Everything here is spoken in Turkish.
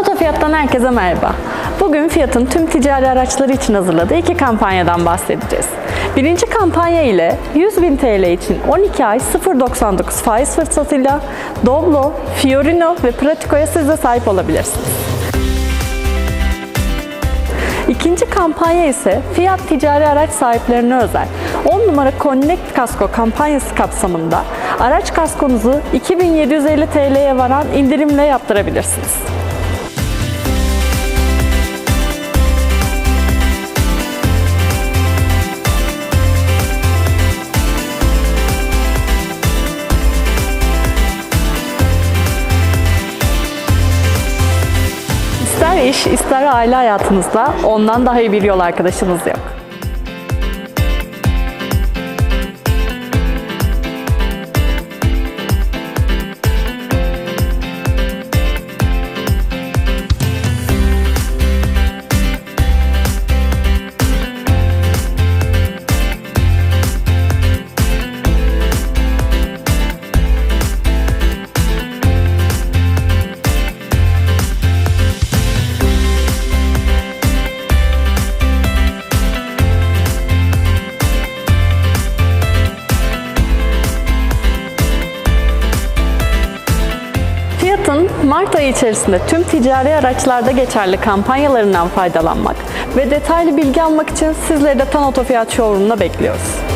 Oto Fiyat'tan herkese merhaba. Bugün Fiyat'ın tüm ticari araçları için hazırladığı iki kampanyadan bahsedeceğiz. Birinci kampanya ile 100.000 TL için 12 ay 0.99 faiz fırsatıyla Doblo, Fiorino ve Pratico'ya siz de sahip olabilirsiniz. İkinci kampanya ise Fiat ticari araç sahiplerine özel 10 numara Connect Kasko kampanyası kapsamında araç kaskonuzu 2750 TL'ye varan indirimle yaptırabilirsiniz. İster iş, ister aile hayatınızda ondan daha iyi bir yol arkadaşınız yok. Mart ayı içerisinde tüm ticari araçlarda geçerli kampanyalarından faydalanmak ve detaylı bilgi almak için sizleri de Tan Oto Fiyat Showroom'da bekliyoruz.